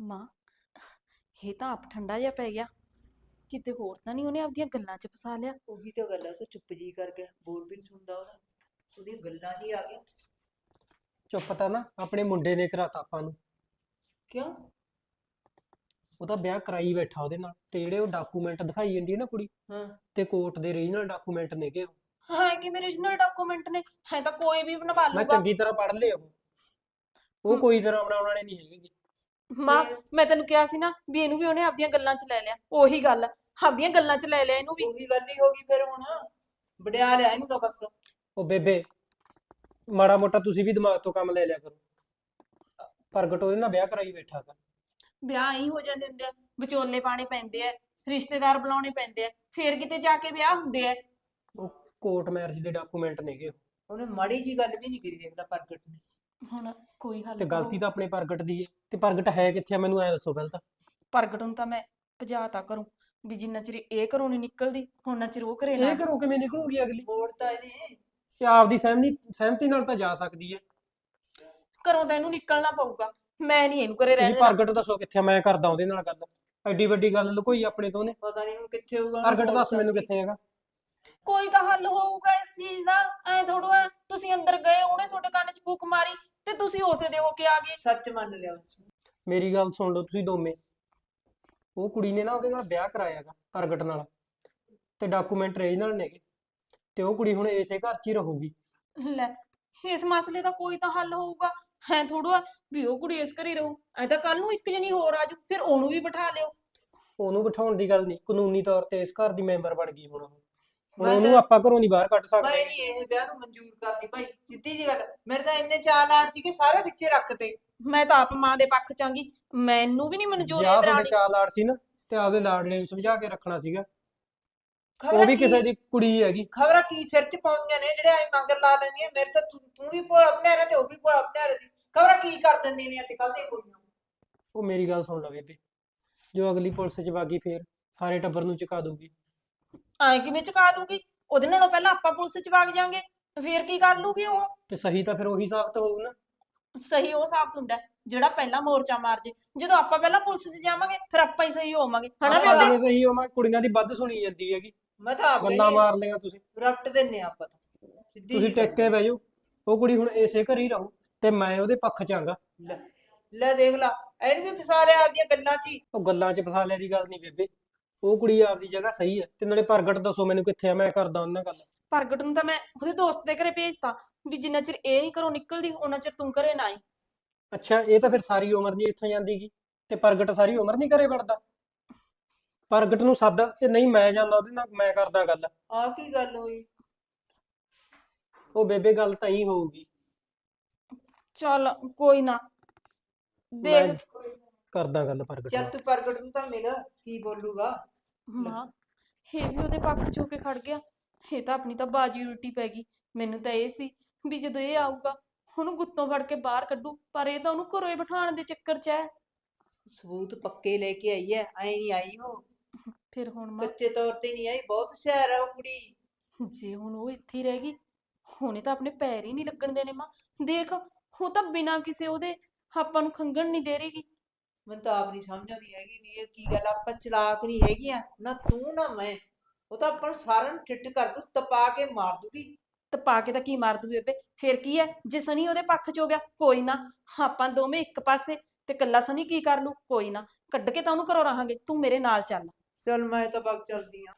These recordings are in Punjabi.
ਮਾਂ ਇਹ ਤਾਂ ਆਪ ਠੰਡਾ ਜਿਹਾ ਪੈ ਗਿਆ। ਕਿਤੇ ਹੋਰ ਤਾਂ ਨਹੀਂ ਉਹਨੇ ਆਪਦੀਆਂ ਗੱਲਾਂ 'ਚ ਫਸਾ ਲਿਆ। ਉਹੀ ਤਾਂ ਗੱਲ ਹੈ ਉਹ ਤਾਂ ਚੁੱਪ ਜੀ ਕਰ ਗਿਆ ਬੋਲ ਵੀ ਨਹੀਂ ਸੁਣਦਾ ਉਹਦਾ। ਉਹਦੀਆਂ ਗੱਲਾਂ ਹੀ ਆ ਗਿਆ ਚੁੱਪ ਤਾਂ ਨਾ ਆਪਣੇ ਮੁੰਡੇ ਨੇ ਕਰਾਤਾ ਆਪਾਂ ਨੂੰ। ਕਿਉਂ? ਉਹਦਾ ਵਿਆਹ ਕਰਾਈ ਬੈਠਾ ਉਹਦੇ ਨਾਲ ਤੇ ਜਿਹੜੇ ਉਹ ਡਾਕੂਮੈਂਟ ਦਿਖਾਈ ਜਾਂਦੀ ਹੈ ਨਾ ਕੁੜੀ ਹਾਂ। ਤੇ ਕੋਰਟ ਦੇ ਰੀਜਨਲ ਡਾਕੂਮੈਂਟ ਨੇਗੇ ਉਹ। ਹਾਂ ਕਿ ਮੇਰੇ origignal ਡਾਕੂਮੈਂਟ ਨੇ? ਹੈ ਤਾਂ ਕੋਈ ਵੀ ਬਣਵਾ ਮੈਂ ਲੂਗਾ ਚੰਗੀ ਤਰ੍ਹਾਂ ਪੜ੍ਹ ਲਿਆ ਉਹ। ਕੋਈ ਤਰ੍ਹਾਂ ਬਣਾਉਣ ਵਾਲੇ ਨਹੀਂ ਹੈਗੇ। ਗੇ। ਮਾਂ ਤੇ- ਮੈਂ ਤੈਨੂੰ ਕਿਹਾ ਸੀ ਨਾ ਵੀ ਇਹਨੂੰ ਵੀ ਉਹਨੇ ਆਪਦੀਆਂ ਗੱਲਾਂ 'ਚ ਲੈ ਲਿਆ ਉਹੀ ਗੱਲ ਆਪਦੀਆਂ ਗੱਲਾਂ 'ਚ ਲੈ ਲਿਆ ਇਹਨੂੰ ਵੀ। ਉਹੀ ਗੱਲ ਹੀ ਹੋ ਗਈ ਫਿਰ ਹੁਣ। ਵਡਿਆ ਲਿਆ ਇਹਨੂੰ ਤਾਂ ਬਸ। ਉਹ ਬੇਬੇ ਮਾੜਾ ਮੋਟਾ ਤੁਸੀਂ ਵੀ ਦਿਮਾਗ ਤੋਂ ਕੰਮ ਲੈ ਲਿਆ ਕਰੋ। ਪ੍ਰਗਟ ਉਹਦੇ ਨਾਲ ਵਿਆਹ ਕਰਾਈ ਬੈਠਾ ਗਾ। ਵਿਆਹ ਹੀ ਹੋ ਜਾਂਦੇ ਹੁੰਦੇ ਆ ਵਿਚੋਲੇ ਪਾਣੇ ਪੈਂਦੇ ਆ ਰਿਸ਼ਤੇਦਾਰ ਬੁਲਾਉਣੇ ਪੈਂਦੇ ਆ ਫੇਰ ਕਿਤੇ ਜਾ ਕੇ ਵਿਆਹ ਹੁੰਦੇ ਆ। ਉਹ ਕੋਰਟ ਮੈਰਿਜ ਦੇ ਡਾਕੂਮੈਂਟ ਨੇਗੇ। ਉਹ। ਉਹਨੇ ਮਾੜੀ ਜੀ ਗੱਲ ਵੀ ਨਹੀਂ ਕਰੀ ਦੇਖਦਾ ਪ੍ਰਗਟ ਨੇ। ਹੁਣ ਕੋਈ ਹੱਲ ਤੇ ਗਲਤੀ। ਤਾਂ ਆਪਣੇ ਪ੍ਰਗਟ ਦੀ ਹੈ। ਤੇ ਪ੍ਰਗਟ ਹੈ ਕਿੱਥੇ ਆ? ਮੈਨੂੰ ਐ ਦੱਸੋ ਪਹਿਲਾਂ ਤਾਂ। ਪ੍ਰਗਟ ਨੂੰ ਤਾਂ ਮੈਂ ਭਜਾਤਾ ਕਰੂੰ ਵੀ ਜਿੰਨਾ ਚਿਰ ਇਹ ਘਰੋਂ ਨਹੀਂ ਨਿਕਲਦੀ ਉਹਨਾਂ ਚਿਰ ਉਹ ਘਰੇ ਨਾ ਇਹ ਘਰੋਂ ਕਿਵੇਂ ਨਿਕਲੂਗੀ ਅਗਲੀ? ਮੋੜ ਤਾਂ ਇਹਨੇ ਤੇ ਆਪਦੀ ਸਹਿਮਤੀ ਸਹਿਮਤੀ ਨਾਲ ਤਾਂ ਜਾ ਸਕਦੀ ਹੈ। ਘਰੋਂ ਤਾਂ ਇਹਨੂੰ ਨਿਕਲਣਾ ਪਊਗਾ। ਮੈਂ ਨਹੀਂ ਇਹਨੂੰ ਘਰੇ ਰਹਿਣ ਤੁਸੀਂ ਦੇਣਾ। ਪ੍ਰਗਟ ਦੱਸੋ ਕਿੱਥੇ ਆ? ਮੈਂ ਕਰਦਾ ਉਹਦੇ ਨਾਲ ਗੱਲ। ਐਡੀ ਵੱਡੀ ਗੱਲ ਲੁਕੋਈ ਆਪਣੇ ਤੋਂ ਉਹਨੇ। ਪਤਾ ਨਹੀਂ ਹੁਣ ਕਿੱਥੇ ਹੋਊਗਾ ਪ੍ਰਗਟ ਦੱਸ ਮੈਨੂੰ ਕਿੱਥੇ ਹੈਗਾ। ਕੋਈ ਤਾਂ ਹੱਲ ਹੋਊਗਾ ਇਸ ਚੀਜ਼ ਦਾ ਐ ਥੋੜਾ ਤੁਸੀਂ ਅੰਦਰ ਗਏ ਉਹਨੇ ਤੁਹਾਡੇ ਕੰਨ 'ਚ ਫੂਕ ਮਾਰੀ ਤੇ ਤੁਸੀਂ ਉਸੇ ਦੇ ਹੋ ਕੇ ਆ ਗਏ। ਸੱਚ ਮੰਨ ਲਿਆ ਬਸ ਮੇਰੀ ਗੱਲ ਸੁਣ ਲਓ ਤੁਸੀਂ ਦੋਵੇਂ। ਉਹ ਕੁੜੀ ਨੇ ਨਾ ਉਹਦੇ ਨਾਲ ਵਿਆਹ ਕਰਾਇਆਗਾ ਪ੍ਰਗਟ ਨਾਲ। ਤੇ ਡਾਕੂਮੈਂਟ ਰੀਜਨਲ ਨੇਗੇ ਤੇ ਉਹ ਕੁੜੀ ਹੁਣ ਇਸੇ ਘਰ 'ਚ ਹੀ ਰਹੂਗੀ। ਲੈ ਇਸ ਮਸਲੇ ਦਾ ਕੋਈ ਤਾਂ ਹੱਲ ਹੋਊਗਾ। ਐ ਥੋੜਾ ਵੀ ਉਹ ਕੁੜੀ ਇਸ ਘਰੇ ਰਹੂ। ਐ ਤਾਂ ਕੱਲ ਨੂੰ ਇੱਕ ਜਣੀ ਹੋਰ ਆਜੂ ਫਿਰ ਉਹਨੂੰ ਵੀ ਬਿਠਾ ਲਿਓ। ਉਹਨੂੰ ਬਿਠਾਉਣ ਦੀ ਗੱਲ ਨਹੀਂ ਕਾਨੂੰਨੀ ਤੌਰ ਤੇ ਇਸ ਘਰ ਦੀ ਮੈਂਬਰ ਬਣ ਗਈ ਹੁਣ ਉਹ। ਹੁਣ ਮੈਂ ਉਹਨੂੰ ਤਾਂ- ਆਪਾਂ ਘਰੋਂ ਨਹੀਂ ਬਾਹਰ ਕੱਢ ਮੈਂ ਸਕਦੇ ਨਹੀਂ ਇਹ ਵਿਆਹ ਨੂੰ ਮਨਜ਼ੂਰ ਕਰਦੀ ਭਾਈ ਸਿੱਧੀ ਜੀ ਗੱਲ। ਮੇਰੇ ਤਾਂ ਇੰਨੇ ਚਾਲ ਆੜ ਸੀ ਕਿ ਸਾਰੇ ਵਿੱਚੇ ਰੱਖਤੇ ਮੈਂ ਤਾਂ ਆਪ ਮਾਂ ਦੇ ਪੱਖ ਚਾਂਗੀ ਮੈਨੂੰ ਵੀ ਨਹੀਂ ਮਨਜ਼ੂਰ ਜਾਂ ਇਹ ਤੁਹਾਡੇ ਦਰਾਣੀ। ਚਾਰ ਲਾੜ ਸੀ ਨਾ ਤੇ ਆਪਦੇ ਲਾੜਲੇ ਨੂੰ ਸਮਝਾ ਕੇ ਰੱਖਣਾ ਸੀਗਾ। ਉਹ ਵੀ ਕਿਸੇ ਦੀ ਕੁੜੀ ਹੈਗੀ। ਖਬਰਾਂ ਕੀ ਸਿਰ 'ਚ ਪਾਉਂਦੀਆਂ ਨੇ ਜਿਹੜੇ ਐ ਮੰਗਰ ਲਾ ਲੈਂਦੀਆਂ ਮੇਰੇ ਤਾਂ ਤੂੰ ਤੂੰ ਵੀ ਭੋਲਾ ਬਣਾਇਆ ਤੇ ਉਹ ਵੀ ਭੋਲਾ ਬਣਾਇਆ ਸੀ ਖਬਰਾਂ ਕੀ ਕਰ ਦਿੰਦੀਆਂ ਨੇ ਅੱਜ ਕੱਲ੍ਹ ਦੀਆਂ ਕੁੜੀਆਂ? ਉਹ ਮੇਰੀ ਗੱਲ ਸੁਣ ਲੈ ਬੇਬੇ। ਜੋ ਅਗਲੀ ਪੁਲਿਸ 'ਚ ਵਾਗੀ ਫੇਰ ਸਾਰੇ ਟੱਬਰ ਨੂੰ ਚੁਕਾ ਦੂਗੀ ਐ ਕਿਵੇਂ ਚੁਕਾ ਦੂਗੀ ਉਹਦੇ ਨਾਲੋਂ ਪਹਿਲਾਂ ਆਪਾਂ ਪੁਲਿਸ 'ਚ ਵਗ ਜਾਾਂਗੇ ਫੇਰ ਕੀ ਕਰ ਲੂਗੀ ਉਹ? ਤੇ ਸਹੀ ਤਾਂ ਫਿਰ ਉਹੀ ਸਾਬਤ ਹੋਊ ਨਾ। ਸਹੀ ਉਹ ਸਾਬਤ ਹੁੰਦਾ ਹੈ, ਜਿਹੜਾ ਪਹਿਲਾਂ ਮੋਰਚਾ ਮਾਰ ਜੇ। ਜਦੋਂ ਆਪਾਂ ਪਹਿਲਾਂ ਪੁਲਿਸ 'ਚ ਜਾਵਾਂਗੇ ਫਿਰ ਆਪਾਂ ਹੀ ਸਹੀ ਹੋਵਾਂਗੇ। ਹਨਾ ਬੇਬੇ? ਜਿਵੇਂ ਸਹੀ ਮੈਂ ਕੁੜੀਆਂ ਦੀ ਵੱਧ ਸੁਣੀ ਜਾਂਦੀ ਹੈਗੀ। ਮੈਂ ਤਾਂ ਆਪ ਗੱਲਾਂ ਮਾਰ ਲਈਆਂ ਤੁਸੀਂ। ਰੱਟ ਦਿੰਨੇ ਆ ਆਪਾਂ ਤਾਂ। ਸਿੱਧੀ ਤੁਸੀਂ ਜਿਹੀ ਗੱਲ। ਟਿਕ ਕੇ ਬਹਿ ਜਾਓ। ਉਹ ਕੁੜੀ ਹੁਣ ਇਸੇ ਘਰ ਹੀ ਰਹੂ ਤੇ ਮੈਂ ਉਹਦੇ ਪੱਖ 'ਚ ਆਂਗਾ। ਲੈ ਲੈ ਦੇਖ ਲਾ ਇਹਨੂੰ ਵੀ ਫਸਾ ਲਿਆ ਆਪਦੀਆਂ ਗੱਲਾਂ 'ਚ ਹੀ। ਉਹ ਗੱਲਾਂ 'ਚ ਫਸਾ ਲਿਆ ਦੀ ਗੱਲ ਨਹੀਂ ਬੇਬੇ। ਉਹ ਕੁੜੀ ਆਪਦੀ ਜਗ੍ਹਾ ਸਹੀ ਹੈ ਤੇ ਨਾਲੇ ਪ੍ਰਗਟ ਦੱਸੋ ਮੈਨੂੰ ਕਿੱਥੇ ਆ ਮੈਂ ਕਰਦਾ ਉਹਨਾਂ ਨਾਲ ਗੱਲ। ਪ੍ਰਗਟ ਨੂੰ ਤਾਂ ਮੈਂ ਉਹਦੇ ਦੋਸਤ ਦੇ ਘਰੇ ਭੇਜਤਾ ਵੀ ਜਿੰਨਾ ਚਿਰ ਇਹ ਨਹੀਂ ਘਰੋਂ ਨਿਕਲਦੀ ਉਹਨਾਂ ਚਿਰ ਤੂੰ ਘਰੇ ਨਾ ਆਈ। ਅੱਛਾ ਇਹ ਤਾਂ ਫਿਰ ਸਾਰੀ ਉਮਰ ਨਹੀਂ ਇੱਥੋਂ ਜਾਂਦੀਗੀ ਤੇ ਪ੍ਰਗਟ ਸਾਰੀ ਉਮਰ ਨਹੀਂ ਘਰੇ ਵੜਦਾ? ਪ੍ਰਗਟ ਨੂੰ ਸੱਦ ਤੇ ਨਹੀਂ ਮੈਂ ਜਾਂਦਾ ਉਹਦੇ ਨਾਲ ਮੈਂ ਕਰਦਾ ਗੱਲ। ਆ ਕੀ ਗੱਲ ਹੋਈ? ਉਹ ਬੇਬੇ ਗੱਲ ਤਾਂ ਹੀ ਹੋਊਗੀ। ਚੱਲ ਕੋਈ ਨਾ। ਮੈਂ ਦੇਖ ਕਰਦਾ ਗੱਲ ਪ੍ਰਗਟ ਨਾਲ। ਤੂੰ ਪ੍ਰਗਟ ਨੂੰ ਤਾਂ ਮਿਲ ਕੀ ਬੋਲੂਗਾ? ਮਾਂ ਇਹ ਵੀ ਉਹਦੇ ਪੱਖ 'ਚ ਹੋ ਕੇ ਖੜ ਗਿਆ। ਇਹ ਤਾਂ ਆਪਣੀ ਤਾਂ ਬਾਜੀ ਉਲਟੀ ਪੈ ਗਈ। ਮੈਨੂੰ ਤਾਂ ਇਹ ਸੀ ਵੀ ਜਦੋਂ ਇਹ ਆਊਗਾ ਉਹਨੂੰ ਗੁੱਤੋਂ ਫੜ ਕੇ ਬਾਹਰ ਕੱਢੂ ਪਰ ਇਹ ਤਾਂ ਉਹਨੂੰ ਘਰੋਂ ਹੀ ਬਿਠਾਉਣ ਦੇ ਚੱਕਰ 'ਚ ਹੈ। ਸਬੂਤ ਪੱਕੇ ਲੈ ਕੇ ਆਈ ਐ ਐ ਨਹੀਂ ਆਈ ਉਹ। ਫਿਰ ਹੁਣ ਮਾਂ ਕੱਚੇ ਤੌਰ ਤੇ ਨਹੀਂ ਆਈ ਬਹੁਤ ਹੁਸ਼ਿਆਰ ਹੈ ਉਹ ਕੁੜੀ। ਜੇ ਹੁਣ ਉਹ ਇੱਥੇ ਹੀ ਰਹਿ ਗਈ ਹੁਣੇ ਤਾਂ ਆਪਣੇ ਪੈਰ ਹੀ ਨਹੀਂ ਲੱਗਣ ਦੇਣੇ ਮਾਂ। ਦੇਖ ਉਹ ਤਾਂ ਬਿਨਾਂ ਕਿਸੇ ਉਹਦੇ ਆਪਾਂ ਨੂੰ ਖੰਗਣ ਨਹੀਂ ਦੇ ਰਹੀਗੀ ਮੈਨੂੰ ਤਾਂ ਆਪ ਨਹੀਂ ਸਮਝ ਆਉਂਦੀ ਹੈਗੀ ਵੀ ਇਹ ਕੀ ਗੱਲ ਆ, ਆਪਾਂ ਚਲਾਕ ਨਹੀਂ ਹੈਗੀਆਂ ਨਾ ਤੂੰ ਨਾ ਮੈਂ। ਉਹ ਤਾਂ ਆਪਾਂ ਨੂੰ ਸਾਰਿਆਂ ਨੂੰ ਠਿੱਠ ਕਰ ਦੂ ਤਪਾ ਕੇ ਮਾਰ ਦੂਗੀ ਤਪਾ ਕੇ ਤਾਂ ਕੀ ਮਾਰ ਦੂ ਬੇਬੇ? ਫਿਰ ਕੀ ਹੈ ਜੇ ਸਣੀ ਉਹਦੇ ਪੱਖ 'ਚ ਹੋ ਗਿਆ ਕੋਈ ਨਾ। ਆਪਾਂ ਦੋਵੇਂ ਇੱਕ ਪਾਸੇ ਤੇ ਕੱਲਾ ਸਣੀ ਕੀ ਕਰ ਲੂ ਕੋਈ ਨਾ। ਕੱਢ ਕੇ ਤਾਂ ਉਹਨੂੰ ਘਰੋਂ ਰਹਾਂਗੇ। ਤੂੰ ਮੇਰੇ ਨਾਲ ਚੱਲ। ਚਲ ਮੈਂ ਤਾਂ ਬਗ ਚਲਦੀ ਆ।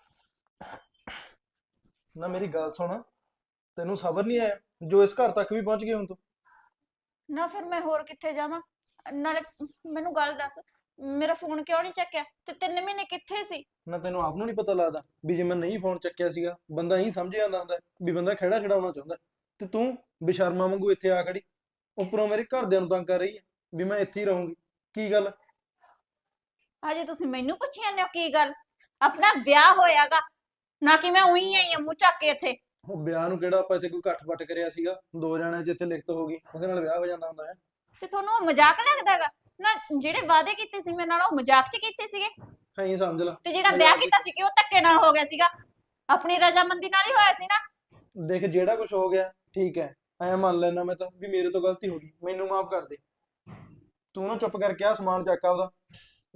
ਨਾ ਮੇਰੀ ਗੱਲ ਸੁਣ। ਤੈਨੂੰ ਸਬਰ ਨਹੀਂ ਆਇਆ? ਜੋ ਇਸ ਘਰ ਤੱਕ ਵੀ ਪਹੁੰਚ ਗਏ ਹੁਣ ਤੂੰ। ਨਾ ਫਿਰ ਮੈਂ ਹੋਰ ਕਿੱਥੇ ਜਾਵਾਂ? ਨਾਲੇ ਮੈਨੂੰ ਗੱਲ ਦੱਸ ਮੇਰਾ ਫੋਨ ਕਿਉਂ ਨਹੀਂ ਚੱਕਿਆ? ਤੇ ਤਿੰਨ ਮਹੀਨੇ ਕਿੱਥੇ ਸੀ? ਨਾ ਤੈਨੂੰ ਆਪ ਨੂੰ ਨਹੀਂ ਪਤਾ ਲੱਗਦਾ ਵੀ ਜੇ ਮੈਂ ਨਹੀਂ ਫੋਨ ਚੱਕਿਆ ਸੀਗਾ ਬੰਦਾ ਹੀ ਸਮਝ ਜਾਂਦਾ ਹੁੰਦਾ ਵੀ ਬੰਦਾ ਖੜਾ ਛਡਾਉਣਾ ਚਾਹੁੰਦਾ। ਤੇ ਤੂੰ ਬੇਸ਼ਰਮਾ ਵਾਂਗੂ ਇੱਥੇ ਆ ਖੜੀ ਉੱਪਰੋਂ ਮੇਰੇ ਘਰਦਿਆਂ ਨੂੰ ਤੰਗ ਕਰ ਰਹੀ ਹੈ ਵੀ ਮੈਂ ਇੱਥੇ ਹੀ ਰਹੂੰਗੀ। ਕੀ ਗੱਲ? ਅਜੇ ਤੁਸੀਂ ਮੈਨੂੰ ਪੁੱਛੀ ਜਾਂਦੇ ਹੋ ਕੀ ਗੱਲ? ਆਪਣਾ ਵਿਆਹ ਹੋਇਆਗਾ ਨਾ ਕਿ ਮੈਂ ਉਹੀ ਆਈ ਹਾਂ ਮੂੰਹ ਚੱਕ ਕੇ ਇੱਥੇ। ਉਹ ਵਿਆਹ ਨੂੰ ਕਿਹੜਾ ਆਪਾਂ ਇੱਥੇ ਕੋਈ ਵੱਟ ਕਰਿਆ ਸੀਗਾ ਦੋ ਜਣਿਆਂ ਜਿੱਥੇ ਲਿਖਤ ਹੋ ਗਈ ਉਹਦੇ ਨਾਲ ਵਿਆਹ ਹੋ ਜਾਂਦਾ ਹੁੰਦਾ ਹੈ। ਤੇ ਤੁਹਾਨੂੰ ਉਹ ਮਜ਼ਾਕ ਲੱਗਦਾਗਾ ਨਾ ਜਿਹੜੇ ਵਾਅਦੇ ਕੀਤੇ ਸੀ ਮੇਰੇ ਨਾਲ ਉਹ ਮਜ਼ਾਕ 'ਚ ਕੀਤੇ ਸੀਗੇ? ਐਂ ਸਮਝ ਲਾ। ਤੇ ਜਿਹੜਾ ਵਿਆਹ ਕੀਤਾ ਸੀ ਕਿ ਉਹ ਧੱਕੇ ਨਾਲ ਹੋ ਗਿਆ ਸੀਗਾ? ਆਪਣੀ ਰਜ਼ਾਮੰਦੀ ਨਾਲ ਹੀ ਹੋਇਆ ਸੀ ਨਾ? ਦੇਖ ਜਿਹੜਾ ਕੁਝ ਹੋ ਗਿਆ ਠੀਕ ਹੈ। ਐਂ ਮੰਨ ਲੈਣਾ ਮੈਂ ਤਾਂ ਵੀ ਮੇਰੇ ਤੋਂ ਗਲਤੀ ਹੋ ਗਈ। ਮੈਨੂੰ ਮਾਫ ਕਰ ਦੇ। ਤੂੰ ਨਾ ਚੁੱਪ ਕਰਕੇ ਆ ਸਮਾਨ ਚੱਕ ਆਪਦਾ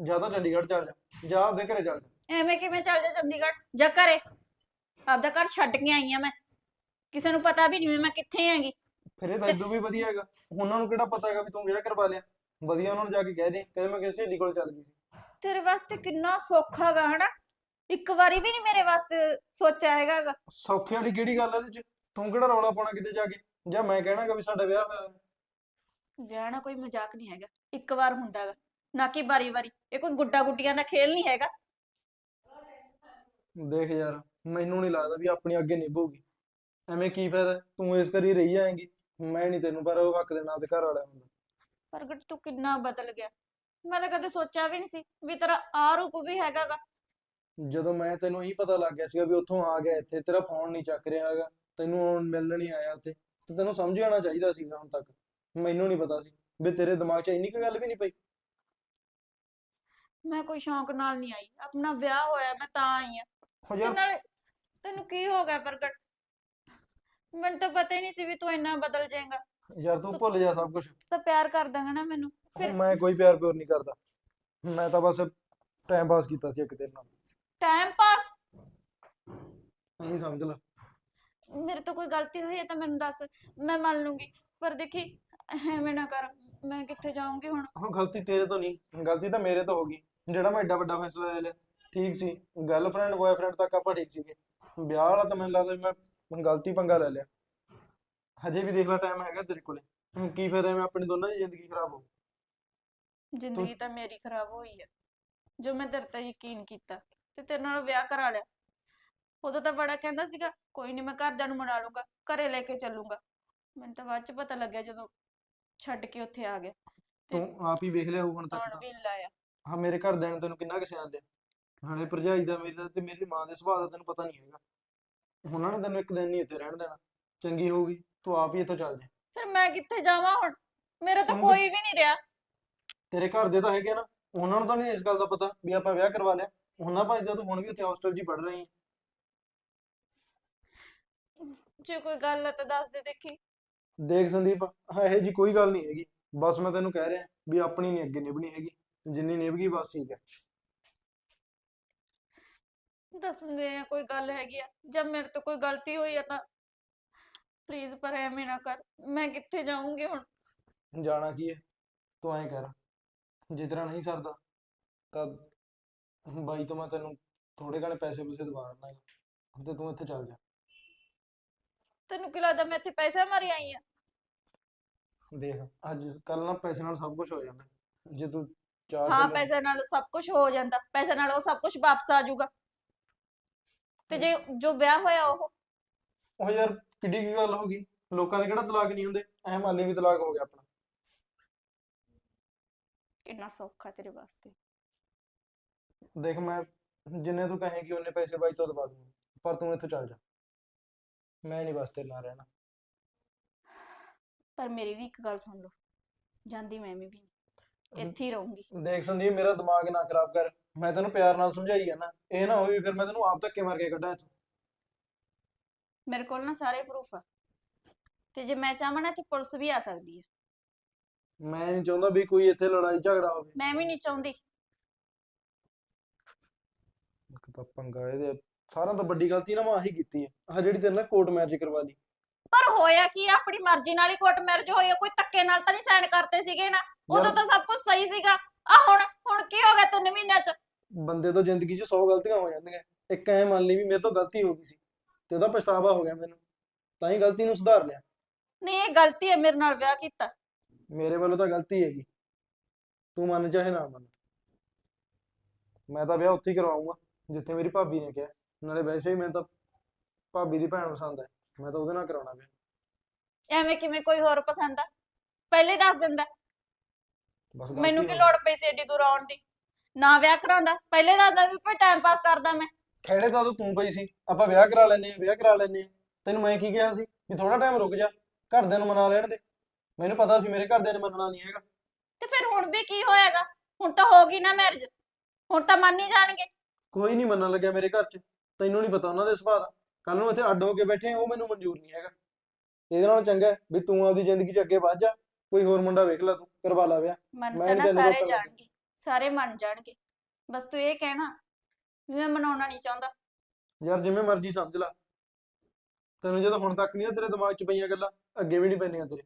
ਜਾਂ ਤਾਂ ਚੰਡੀਗੜ੍ਹ ਚੱਲ ਜਾ। ਜਾਂ ਆਪਦੇ ਘਰੇ ਚੱਲ ਜਾ। ਐਵੇਂ ਕਿਵੇਂ ਚੱਲ ਜਾ ਚੰਡੀਗੜ੍ਹ? ਜਾ ਘਰੇ? ਆਪਦਾ ਘਰ ਛੱਡ ਕੇ ਆਈ ਆ ਮੈਂ। ਕਿਸੇ ਨੂੰ ਪਤਾ ਵੀ ਨਹੀਂ ਵੀ ਮੈਂ ਕਿੱਥੇ ਹੈਗੀ। ਫਿਰ ਇਹ ਤਾਂ ਇਦੋਂ ਵੀ ਵਧੀਆ ਹੈਗਾ। ਉਹਨਾਂ ਨੂੰ ਕਿਹੜਾ ਪਤਾ ਹੈਗਾ ਵੀ ਤੂੰ ਵਿਆਹ ਕਰਵਾ ਲਿਆ। ਵਧੀਆ ਉਹਨਾਂ ਨੂੰ ਜਾ ਕੇ ਕਹਿ ਦੇ। ਕਹਿੰਦੇ ਮੈਂ ਕਿਸੇ ਸਹੇਲੀ ਕੋਲ ਚੱਲ ਗਈ ਸੀ। ਤੇਰੇ ਵਾਸਤੇ ਕਿੰਨਾ ਸੌਖਾ ਗਾ ਹਨਾ? ਇੱਕ ਵਾਰੀ ਵੀ ਨਹੀਂ ਮੇਰੇ ਵਾਸਤੇ ਸੋਚਿਆ ਹੈਗਾ ਗਾ। ਸੌਖੇ ਵਾਲੀ ਕਿਹੜੀ ਗੱਲ ਹੈ ਇਹਦੇ ਚ? ਤੂੰ ਕਿਹੜਾ ਰੌਲਾ ਪਾਉਣਾ ਕਿਤੇ ਜਾ ਕੇ? ਜਾਂ ਮੈਂ ਕਹਿਣਾਗਾ ਵੀ ਸਾਡਾ ਵਿਆਹ ਹੋਇਆ। ਵਿਆਹ ਨਾ ਕੋਈ ਮਜ਼ਾਕ ਨਹੀਂ ਹੈਗਾ। ਇੱਕ ਵਾਰ ਹੁੰਦਾ ਗਾ। ਨਾ ਕਿ ਵਾਰੀ ਵਾਰੀ। ਇਹ ਕੋਈ ਗੁੱਡਾ ਗੁੱਡੀਆਂ ਦਾ ਖੇਲ ਨਹੀਂ ਹੈਗਾ। ਦੇਖ ਯਾਰ ਮੈਨੂੰ ਨਹੀਂ ਲੱਗਦਾ ਵੀ ਆਪਣੀ ਅੱਗੇ ਨਿਭੂਗੀ। ਐਵੇਂ ਕੀ ਫਾਇਦਾ? ਤੂੰ ਇਸ ਕਰੀ ਰਹੀ ਜਾਏਂਗੀ ਮੈਂ ਨਹੀਂ ਤੈਨੂੰ ਪਰ ਉਹ ਹੱਕ ਦੇਣਾ ਤੇ ਘਰ ਵਾਲਿਆਂ ਹੁੰਦਾ। ਪ੍ਰਗਟ ਤੂੰ ਕਿੰਨਾ ਬਦਲ ਗਿਆ। ਮੈਂ ਤਾਂ ਕਦੇ ਸੋਚਿਆ ਵੀ ਨਹੀਂ ਸੀ ਵੀ ਤੇਰਾ ਆ ਰੂਪ ਵੀ ਹੈਗਾ ਗਾ ਜਦੋਂ ਮੈਂ ਤੈਨੂੰ ਇਹੀ ਪਤਾ ਲੱਗ ਗਿਆ ਸੀਗਾ ਵੀ ਉੱਥੋਂ ਆ ਗਿਆ ਇੱਥੇ ਤੇਰਾ ਫੋਨ ਨਹੀਂ ਚੱਕ ਰਿਹਾ ਹੈਗਾ ਤੈਨੂੰ ਹੁਣ ਮਿਲਣ ਨਹੀਂ ਆਇਆ ਉੱਥੇ ਤੇ ਤੈਨੂੰ ਸਮਝ ਆਉਣਾ ਚਾਹੀਦਾ ਸੀਗਾ ਹੁਣ ਤੱਕ। ਮੈਨੂੰ ਨਹੀਂ ਪਤਾ ਸੀ ਵੀ ਤੇਰੇ ਦਿਮਾਗ 'ਚ ਇੰਨੀ ਕੁ ਗੱਲ ਵੀ ਨਹੀਂ ਪਈ। ਮੈਂ ਕੋਈ ਸ਼ੌਂਕ ਨਾਲ ਨਹੀਂ ਆਈ। ਆਪਣਾ ਵਿਆਹ ਹੋਇਆ ਮੈਂ ਤਾਂ ਆਈ ਆ। ਹੋ ਤੇ ਨਾਲੇ ਤੈਨੂੰ ਕੀ ਹੋ ਗਿਆ ਪ੍ਰਗਟ? ਮੈਨੂੰ ਤਾਂ ਪਤਾ ਹੀ ਨਹੀਂ ਸੀ ਵੀ ਤੂੰ ਇੰਨਾ ਬਦਲ ਜਾਏਗਾ। ਯਾਰ ਤੂੰ ਭੁੱਲ ਜਾ ਸਭ ਕੁਝ ਤਾਂ ਪਿਆਰ ਕਰ ਦਾਂਗਾ ਨਾ ਮੈਨੂੰ। ਫਿਰ ਮੈਂ ਕੋਈ ਪਿਆਰ ਪਿਓਰ ਨਹੀਂ ਕਰਦਾ। ਮੈਂ ਤਾਂ ਬਸ ਟਾਈਮ ਪਾਸ ਕੀਤਾ ਸੀ ਇੱਕ ਤੇਰੇ ਨਾਲ। ਟਾਈਮ ਪਾਸ ਨਹੀਂ ਸਮਝ ਲੈ। ਮੇਰੇ ਤੋਂ ਕੋਈ ਗਲਤੀ ਹੋਈ ਹੈ ਤਾਂ ਮੈਨੂੰ ਦੱਸ। ਮੈਂ ਮੰਨ ਲੂੰਗੀ। ਪਰ ਦੇਖੀ ਐਵੇਂ ਨਾ ਕਰ। ਮੈਂ ਕਿੱਥੇ ਜਾਊਂਗੀ ਹੁਣ? ਹੁਣ ਗਲਤੀ ਤੇਰੇ ਤੋਂ ਨਹੀਂ। ਗਲਤੀ ਤਾਂ ਮੇਰੇ ਤੋਂ ਹੋ ਗਈ। ਜਿਹੜਾ ਮੈਂ ਐਡਾ ਵੱਡਾ ਫੈਸਲਾ ਲੈ ਲਿਆ। ਠੀਕ ਸੀ। ਗਰਲਫ੍ਰੈਂਡ ਬॉयਫ੍ਰੈਂਡ ਤੱਕ ਆਪਾਂ ਠੀਕ ਸੀਗੇ। ਵਿਆਹ ਵਾਲਾ ਤਾਂ ਮੈਨੂੰ ਲੱਗਦਾ ਵੀ ਮੈਂ ਗਲਤੀ ਪੰਗਾ ਲੈ ਲਿਆ। ਹਜੇ ਵੀ ਦੇਖ ਲੈ ਟਾਈਮ ਹੈਗਾ ਤੇਰੇ ਕੋਲੇ। ਹੁਣ ਕੀ ਫਾਇਦਾ ਮੈਂ ਆਪਣੀ ਦੋਨਾਂ ਦੀ ਜ਼ਿੰਦਗੀ ਖਰਾਬ ਹੋ ਜ਼ਿੰਦਗੀ ਤਾਂ ਮੇਰੀ ਖਰਾਬ ਹੋਈ ਹੈ ਜੋ ਮੈਂ ਤੇਰੇ ਤੇ ਯਕੀਨ ਕੀਤਾ ਤੇ ਤੇਰੇ ਨਾਲ ਵਿਆਹ ਕਰਾ ਲਿਆ। ਉਦੋਂ ਤਾਂ ਬੜਾ ਕਹਿੰਦਾ ਸੀਗਾ ਕੋਈ ਨਹੀਂ ਮੈਂ ਘਰਦਿਆਂ ਨੂੰ ਮਨਾ ਲੂੰਗਾ ਘਰੇ ਲੈ ਕੇ ਚੱਲੂੰਗਾ। ਮੈਨੂੰ ਤਾਂ ਬਾਅਦ ਚ ਪਤਾ ਲੱਗਿਆ ਜਦੋਂ ਛੱਡ ਕੇ ਉੱਥੇ ਆ ਗਿਆ। ਤੂੰ ਆਪ ਹੀ ਵੇਖ ਲਿਆ ਹੋਊ ਹੁਣ ਤੱਕ ਹੁਣ ਤਾਂ। ਵੀ ਲਾਇਆ ਹਾਂ ਮੇਰੇ ਘਰਦਿਆਂ ਨੇ ਤੈਨੂੰ ਕਿੰਨਾ ਕੁ ਸਿਆਣ ਲਿਆ। ਨਾਲੇ ਭਰਜਾਈ ਦਾ ਮੇਰੀ ਦਾ ਤੇ ਮੇਰੀ ਮਾਂ ਦੇ ਸੁਭਾਅ ਦਾ ਤੈਨੂੰ ਪਤਾ ਨਹੀਂ ਹੈਗਾ। ਉਹਨਾਂ ਨੇ ਤੈਨੂੰ ਇੱਕ ਦਿਨ ਨਹੀਂ ਇੱਥੇ ਰਹਿਣ ਦੇਣਾ। ਚੰਗੀ ਹੋਊਗੀ ਤੂੰ ਆਪ ਹੀ ਇੱਥੋਂ ਚੱਲ ਜਾ। ਫਿਰ ਮੈਂ ਕਿੱਥੇ ਜਾਵਾਂ ਹੁਣ? ਮੇਰਾ ਤਾਂ ਹੁਣ ਕੋਈ ਵੀ ਨਹੀਂ ਰਿਹਾ। ਤੇਰੇ ਘਰ ਦੇ ਤਾਂ ਹੈਗੇ ਨਾ ਉਹਨਾਂ ਨੂੰ ਤਾਂ ਨਹੀਂ ਇਸ ਗੱਲ ਦਾ ਪਤਾ ਵੀ ਆਪਾਂ ਵਿਆਹ ਕਰਵਾ ਲਿਆ। ਉਹਨਾਂ ਭਾਈ ਤੂੰ ਹੁਣ ਵੀ ਉੱਥੇ ਹੋਸਟਲ 'ਚ ਹੀ ਪੜ ਰਹੀ ਹੈ ਜੇ ਕੋਈ ਗੱਲ ਹੈ ਤਾਂ ਦੱਸ ਦੇ ਦੇਖੀ। ਦੇਖ ਸੰਦੀਪ ਹਾਂ ਇਹ ਜੀ ਕੋਈ ਗੱਲ ਨਹੀਂ ਹੈਗੀ। ਬਸ ਮੈਂ ਤੈਨੂੰ ਕਹਿ ਰਿਹਾ ਵੀ ਆਪਣੀ ਨਹੀਂ ਅੱਗੇ ਨਿਭਣੀ ਹੈਗੀ। ਜਿੰਨੀ ਨਿਭ ਗਈ ਬਸ ਠੀਕ ਹੈ। ਦੱਸ ਦੇ ਕੋਈ ਗੱਲ ਹੈਗੀ ਆ ਜਦ ਮੇਰੇ ਤੋਂ ਕੋਈ ਗਲਤੀ ਹੋਈ ਆ ਤਾਂ ਪਲੀਜ਼ ਪਰ ਐਵੇਂ ਨਾ ਕਰ ਮੈਂ ਕਿੱਥੇ ਜਾਊਂਗੀ ਹੁਣ? ਜਾਣਾ ਕੀ ਹੈ ਤੂੰ ਐਂ ਕਰ ਜੇ ਤੇਰਾ ਨਹੀਂ ਸਰਦਾ ਤਾਂ ਬਾਈ ਤੋਂ ਮੈਂ ਤੈਨੂੰ ਥੋੜੇ ਘਣੇ ਪੈਸੇ ਪੂਸੇ ਦਵਾ ਦਿੰਦਾ ਤੇ ਤੂੰ ਇੱਥੇ ਚੱਲ ਜਾ। ਤੈਨੂੰ ਕੀ ਲੱਗਦਾ ਮੈਂ ਇੱਥੇ ਪੈਸੇ ਮਾਰੀ ਆਈ ਆ? ਦੇਖ ਅੱਜ ਕੱਲ ਨਾ ਪੈਸੇ ਨਾਲ ਸਭ ਕੁਝ ਹੋ ਜਾਂਦਾ ਜੇ ਤੂੰ ਚਾਹ ਹਾਂ ਪੈਸੇ ਨਾਲ ਸਭ ਕੁਝ ਹੋ ਜਾਂਦਾ ਪੈਸੇ ਨਾਲ ਉਹ ਸਭ ਕੁਝ ਵਾਪਸ ਆ ਜਾਊਗਾ। ਤੇ ਜੇ ਜੋ ਵਿਆਹ ਹੋਇਆ ਉਹ? ਉਹ ਯਾਰ ਕਿੱਡੀ ਕੀ ਗੱਲ ਹੋ ਗਈ? ਲੋਕਾਂ ਦੇ ਕਿਹੜਾ ਤਲਾਕ ਨਹੀਂ ਹੁੰਦੇ? ਐ ਮਾਲੀ ਵੀ ਤਲਾਕ ਹੋ ਗਿਆ ਆਪਣਾ। ਕਿੰਨਾ ਸੌਖਾ ਤੇਰੇ ਵਾਸਤੇ। ਦੇਖ ਮੈਂ ਜਿੰਨੇ ਤੂੰ ਕਹੇਂਗੀ ਉਹਨੇ ਪੈਸੇ ਬਾਈ ਤੋਂ ਦਵਾ ਦੂੰਗਾ। ਪਰ ਤੂੰ ਇੱਥੋਂ ਚੱਲ ਜਾ। ਮੈਂ ਨਹੀਂ ਬਸ ਤੇਰੇ ਨਾਲ ਰਹਿਣਾ। ਪਰ ਮੇਰੀ ਵੀ ਇੱਕ ਗੱਲ ਸੁਣ ਲਓ। ਜਾਂਦੀ ਮੈਂ ਵੀ ਨਹੀਂ ਇੱਥੇ ਹੀ ਰਹੂੰਗੀ। ਦੇਖ ਸੰਦੀਪ ਮੇਰਾ ਦਿਮਾਗ ਨਾ ਖਰਾਬ ਕਰ। ਮੈਂ ਤੈਨੂੰ ਪਿਆਰ ਨਾਲ ਸਮਝਾਈ ਆ ਨਾ। ਇਹ ਨਾ ਹੋਵੇ ਫਿਰ ਮੈਂ ਤੈਨੂੰ ਆਪ ਧੱਕੇ ਮਾਰ ਕੇ ਕੱਢਾਂ ਇੱਥੋਂ। ਮੇਰੇ ਕੋਲ ਨਾ ਸਾਰੇ ਪ੍ਰੂਫ ਆ। ਤੇ ਜੇ ਮੈਂ ਚਾਹਾਂ ਨਾ ਤੇ ਪੁਲਿਸ ਵੀ ਆ ਸਕਦੀ ਹੈ ਮੈਂ ਨਹੀਂ ਚਾਹੁੰਦਾ ਵੀ ਕੋਈ ਇੱਥੇ ਲੜਾਈ ਝਗੜਾ ਹੋਵੇ। ਮੈਂ ਵੀ ਨਹੀਂ ਚਾਹੁੰਦੀ। ਇੱਕ ਤਾਂ ਪੰਗਾ ਇਹਦੇ। ਸਾਰਿਆਂ ਤੋਂ ਵੱਡੀ ਗਲਤੀ ਨਾ ਮੈਂ ਆਹੀ ਕੀਤੀ ਹੈ ਆਹ ਜਿਹੜੀ ਤੇਰੇ ਨਾਲ ਕੋਰਟ ਮੈਰਿਜ ਕਰਵਾ ਲਈ। ਪਰ ਹੋਇਆ ਕੀ ਆ, ਆਪਣੀ ਮਰਜ਼ੀ ਨਾਲ ਹੀ ਕੋਰਟ ਮੈਰਿਜ ਹੋਈ ਆ, ਕੋਈ ਧੱਕੇ ਨਾਲ ਤਾਂ ਨਹੀਂ ਸਾਈਨ ਕਰਤੇ ਸੀਗੇ ਨਾ। ਉਦੋਂ ਤਾਂ ਸਭ ਕੁਝ ਸਹੀ ਸੀਗਾ। ਆ ਹੁਣ ਹੁਣ ਕੀ ਹੋ ਗਿਆ ਤਿੰਨ ਮਹੀਨਿਆਂ ਚ? ਬੰਦੇ ਤੋਂ ਜ਼ਿੰਦਗੀ 'ਚ 100 ਗਲਤੀਆਂ ਹੋ ਜਾਂਦੀਆਂ। ਇੱਕ ਐ ਮੰਨ ਲਈ ਵੀ ਮੇਰੇ ਤੋਂ ਗਲਤੀ ਹੋ ਗਈ ਸੀ ਤੇ ਉਹਦਾ ਪਛਤਾਵਾ ਹੋ ਗਿਆ ਮੈਨੂੰ। ਤਾਂ ਹੀ ਗਲਤੀ ਨੂੰ ਸੁਧਾਰ ਲਿਆ। ਨਹੀਂ ਇਹ ਗਲਤੀ ਹੈ ਮੇਰੇ ਨਾਲ ਵਿਆਹ ਕੀਤਾ। ਮੇਰੇ ਵੱਲੋਂ ਤਾਂ ਗਲਤੀ ਹੈਗੀ। ਤੂੰ ਮੰਨ ਚਾਹੇ ਨਾ ਮੰਨ। ਮੈਂ ਤਾਂ ਵਿਆਹ ਉੱਥੇ ਹੀ ਕਰਵਾਉਂਗਾ ਜਿੱਥੇ ਮੇਰੀ ਭਾਬੀ ਨੇ ਕਿਹਾ। ਨਾਲੇ ਵੈਸੇ ਹੀ ਮੈਨੂੰ ਤਾਂ ਭਾਬੀ ਦੀ ਭੈਣ ਪਸੰਦ ਹੈ। ਮੈਂ ਤਾਂ ਉਹਦੇ ਨਾਲ ਕਰਾਉਣਾ ਵਿਆਹ ਐਵੇਂ ਕਿਵੇਂ ਕੋਈ ਹੋਰ ਪਸੰਦ ਆ? ਪਹਿਲੇ ਦੱਸ ਦਿੰਦਾ। ਬਸ ਗਲਤੀ ਮੈਨੂੰ ਕੀ ਹੋ ਲੋੜ ਪਈ ਸੀ ਏਡੀ ਦੂਰ ਆਉਣ ਦੀ? ਨਾ ਵਿਆਹ ਕਰਾਉਂਦਾ। ਪਹਿਲੇ ਦੱਸਦਾ ਵੀ ਭਾਈ ਟਾਈਮ ਪਾਸ ਕਰਦਾ ਮੈਂ। ਖੇੜੇ ਤਾਂ ਉਦੋਂ ਤੂੰ ਪਈ ਸੀ। ਆਪਾਂ ਵਿਆਹ ਕਰਾ ਲੈਨੇ ਆ ਵਿਆਹ ਕਰਾ ਲੈਨੇ ਆ ਤੈਨੂੰ ਮੈਂ ਕੀ ਕਿਹਾ ਸੀ? ਵੀ ਥੋੜਾ ਟਾਈਮ ਰੁਕ ਜਾ। ਘਰਦਿਆਂ ਨੂੰ ਮਨਾ ਲੈਣ ਦੇ। ਮੈਨੂੰ ਪਤਾ ਸੀ ਮੇਰੇ ਘਰਦਿਆਂ ਨੇ ਮੰਨਣਾ ਨਹੀਂ ਹੈਗਾ। ਤੇ ਫਿਰ ਹੁਣ ਵੀ ਕੀ ਹੋਏਗਾ? ਹੁਣ ਤਾਂ ਹੋ ਗਈ ਨਾ ਮੈਰਿਜ ਹੁਣ ਤਾਂ ਮੰਨ ਹੀ ਜਾਣਗੇ। ਕੋਈ ਨਹੀਂ ਮੰਨਣ ਲੱਗਿਆ ਮੇਰੇ ਘਰ 'ਚ। ਤੈਨੂੰ ਨਹੀਂ ਪਤਾ ਉਹਨਾਂ ਦੇ ਸੁਭਾਅ ਦਾ। ਕੱਲ ਨੂੰ ਇੱਥੇ ਅੱਡ ਹੋ ਕੇ ਬੈਠੇ ਉਹ ਮੈਨੂੰ ਮਨਜ਼ੂਰ ਨਹੀਂ ਹੈਗਾ। ਇਹਦੇ ਨਾਲ ਚੰਗਾ ਹੈ ਵੀ ਤੂੰ ਆਪਦੀ ਜ਼ਿੰਦਗੀ 'ਚ ਅੱਗੇ ਵੱਧ ਜਾ ਕੋਈ ਹੋਰ ਮੁੰਡਾ ਵੇਖ ਲੈ ਤੂੰ ਕਰਵਾ ਲਾ ਵਿਆਹ। ਮੰਨ ਮੈਂ ਤਾਂ ਨੀ ਸਾਰੇ। ਜਾਣਗੇ ਸਾਰੇ ਮੰਨ ਜਾਣਗੇ। ਬਸ ਤੂੰ ਇਹ ਕਹਿਣਾ ਵੀ ਮੈਂ ਮਨਾਉਣਾ ਨਹੀਂ ਚਾਹੁੰਦਾ। ਯਾਰ ਜਿਵੇਂ ਮਰਜ਼ੀ ਸਮਝ ਲਾ। ਤੈਨੂੰ ਜਦੋਂ ਹੁਣ ਤੱਕ ਨਹੀਂ ਨਾ ਤੇਰੇ ਦਿਮਾਗ 'ਚ ਪਈਆਂ ਗੱਲਾਂ ਅੱਗੇ ਵੀ ਨਹੀਂ ਪੈਣੀਆਂ ਤੇਰੇ।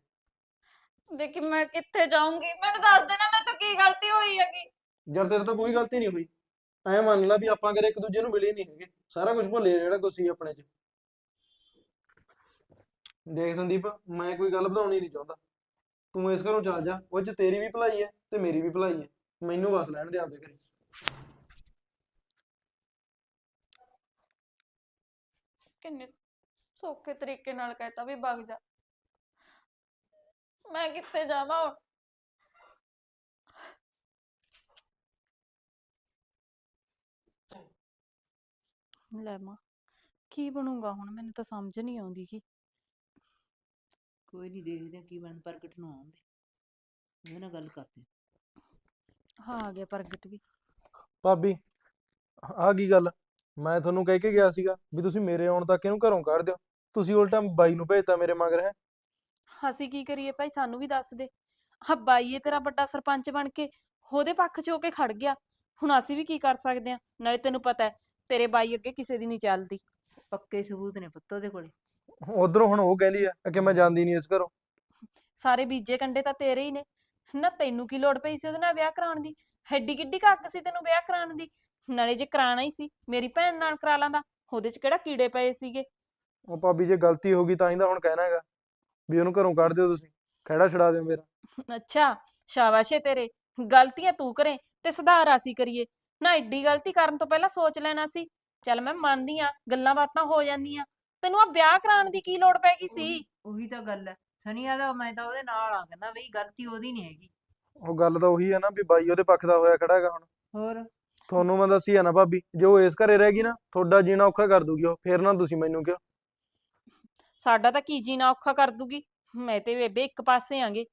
ਦੇਖੀ ਮੈਂ ਕਿੱਥੇ ਜਾਊਂਗੀ? ਮੈਨੂੰ ਦੱਸ ਦੇਣਾ ਮੈਂ ਤਾਂ ਕੀ ਗਲਤੀ ਹੋਈ ਹੈਗੀ। ਯਾਰ ਤੇਰੇ ਤੋਂ ਕੋਈ ਗਲਤੀ ਨਹੀਂ ਹੋਈ। ਐ ਮੰਨ ਲੈ ਵੀ ਆਪਾਂ ਕਦੇ ਇੱਕ ਦੂਜੇ ਨੂੰ ਮਿਲੇ ਨਹੀਂ ਹੈਗੇ। ਸਾਰਾ ਕੁਝ ਭੁੱਲੇ ਜਿਹੜਾ ਕੁਝ ਸੀ ਆਪਣੇ 'ਚ। ਦੇਖ ਸੰਦੀਪ, ਮੈਂ ਕੋਈ ਗੱਲ ਵਧਾਉਣੀ ਨਹੀਂ ਚਾਹੁੰਦਾ। ਤੂੰ ਇਸ ਘਰੋਂ ਚੱਲ ਜਾ। ਉਹ 'ਚ ਤੇਰੀ ਵੀ ਭਲਾਈ ਹੈ ਤੇ ਮੇਰੀ ਵੀ ਭਲਾਈ ਹੈ ਮੈਨੂੰ ਬਸ ਲੈਣ ਦੇ ਆਪਦੇ ਘਰੇ। ਕਿੰਨੇ ਸੌਖੇ ਤਰੀਕੇ ਨਾਲ ਕਹਿਤਾ ਵੀ ਵਗ ਜਾ। ਮੈਂ ਕਿੱਥੇ ਜਾਵਾਂ ਹੁਣ? ਲੈ ਮਾਂ ਕੀ ਬਣੂਗਾ ਹੁਣ? ਮੈਨੂੰ ਤਾਂ ਸਮਝ ਨਹੀਂ ਆਉਂਦੀ ਕਿ ਕੋਈ ਨਹੀਂ ਦੇਖਦੇ ਹਾਂ ਕੀ ਬਣ ਪ੍ਰਗਟ ਨੂੰ ਆਉਂਦੇ ਉਹਦੇ ਨਾਲ ਗੱਲ ਕਰਦੇ ਹਾਂ। ਹਾਂ ਆ ਗਿਆ ਪ੍ਰਗਟ ਵੀ। ਭਾਬੀ ਆਹ ਕੀ ਗੱਲ? ਮੈਂ ਤੁਹਾਨੂੰ ਕਹਿ ਕੇ ਗਿਆ ਸੀਗਾ ਵੀ ਤੁਸੀਂ ਮੇਰੇ ਆਉਣ ਤੱਕ ਇਹਨੂੰ ਘਰੋਂ ਕੱਢ ਦਿਓ। ਤੁਸੀਂ ਉਲਟਾ ਬਾਈ ਨੂੰ ਭੇਜਤਾ ਮੇਰੇ ਮਗਰ ਹੈ? ਅਸੀਂ ਕੀ ਕਰੀਏ ਭਾਈ? ਸਾਨੂੰ ਵੀ ਦੱਸ ਦੇ। ਹਾਂ ਬਾਈ ਇਹ ਤੇਰਾ ਵੱਡਾ ਸਰਪੰਚ ਬਣ ਕੇ ਉਹਦੇ ਪੱਖ 'ਚ ਹੋ ਕੇ ਖੜ ਗਿਆ। ਹੁਣ ਅਸੀਂ ਵੀ ਕੀ ਕਰ ਸਕਦੇ ਆ? ਨਾਲੇ ਤੈਨੂੰ ਪਤਾ ਹੈ ਤੇਰੇ ਬਾਈ ਅੱਗੇ ਕਿਸੇ ਦੀ ਨਹੀਂ ਚੱਲਦੀ। ਪੱਕੇ ਸਬੂਤ ਨੇ ਪੁੱਤ ਉਹਦੇ ਕੋਲੇ। ਉਧਰੋਂ ਹੁਣ ਉਹ ਕਹਿੰਦੀ ਆ ਕਿ ਮੈਂ ਜਾਂਦੀ ਨਹੀਂ ਇਸ ਘਰੋਂ। ਸਾਰੇ ਬੀਜੇ ਕੰਡੇ ਤਾਂ ਤੇਰੇ ਹੀ ਨੇ। ਨਾ ਤੈਨੂੰ ਕੀ ਲੋੜ ਪਈ ਸੀ ਉਹਦੇ ਨਾਲ ਵਿਆਹ ਕਰਾਉਣ ਦੀ? ਹੈਡੀ ਕਿੱਡੀ ਕੱਕ ਸੀ ਤੈਨੂੰ ਵਿਆਹ ਕਰਾਉਣ ਦੀ? ਨਾਲੇ ਜੇ ਕਰਾਣਾ ਹੀ ਸੀ ਮੇਰੀ ਭੈਣ ਨਾਲ ਕਰਾ ਲਾਂਦਾ ਉਹਦੇ 'ਚ ਕਿਹੜਾ ਕੀੜੇ ਪਏ ਸੀਗੇ? ਉਹ ਭਾਬੀ ਜੇ ਗਲਤੀ ਹੋ ਗਈ ਤਾਂ ਤਾਂ ਹੁਣ ਕਹਿਣਾ ਹੈਗਾ ਵੀ ਉਹਨੂੰ ਘਰੋਂ ਕੱਢ ਦਿਓ ਤੁਸੀਂ ਖਹਿੜਾ ਛਡਾ ਦਿਓ ਮੇਰਾ। ਅੱਛਾ ਸ਼ਾਬਾਸ਼ ਏ ਤੇਰੇ ਗਲਤੀਆਂ ਤੂੰ ਕਰੇ ਤੇ ਸੁਧਾਰ ਅਸੀਂ ਕਰੀਏ। ਨਾ ਐਡੀ ਗਲਤੀ ਕਰਨ ਤੋਂ ਪਹਿਲਾਂ ਸੋਚ ਲੈਣਾ ਸੀ ਚੱਲ ਮੈਂ ਮੰਨਦੀ ਆ ਗੱਲਾਂ ਬਾਤਾਂ ਹੋ ਜਾਂਦੀਆਂ ਤੈਨੂੰ ਆ ਵਿਆਹ ਕਰਾਉਣ ਦੀ ਕੀ ਲੋੜ ਪੈ ਗਈ ਸੀ? ਉਹੀ- ਉਹੀ ਤਾਂ ਗੱਲ ਹੈ ਸਨੀਆ ਦਾ ਮੈਂ ਤਾਂ ਉਹਦੇ ਨਾਲ ਆ ਕਹਿੰਦਾ ਬਈ ਗਲਤੀ ਉਹਦੀ ਨਹੀਂ ਹੈਗੀ। ਉਹ ਗੱਲ ਤਾਂ ਉਹੀ ਹੈ ਨਾ ਵੀ ਬਾਈ ਉਹਦੇ ਪੱਖ ਦਾ ਹੋਇਆ ਖੜਾ ਹੈਗਾ ਹੁਣ। ਹੋਰ? ਤੁਹਾਨੂੰ ਮੈਂ ਦੱਸੀ ਆ ਨਾ ਭਾਬੀ ਜੇ ਉਹ ਇਸ ਘਰੇ ਰਹਿ ਗਈ ਨਾ ਤੁਹਾਡਾ ਜੀਣਾ ਔਖਾ ਕਰ ਦੂਗੀ ਉਹ ਫੇਰ ਨਾ ਤੁਸੀਂ ਮੈਨੂੰ ਕਿਹਾ। ਸਾਡਾ ਤਾਂ ਕੀ ਜੀਣਾ ਔਖਾ ਕਰ ਦੂਗੀ? ਮੈਂ ਤੇ ਬੇਬੇ ਇੱਕ ਪਾਸੇ ਆਂਗੇ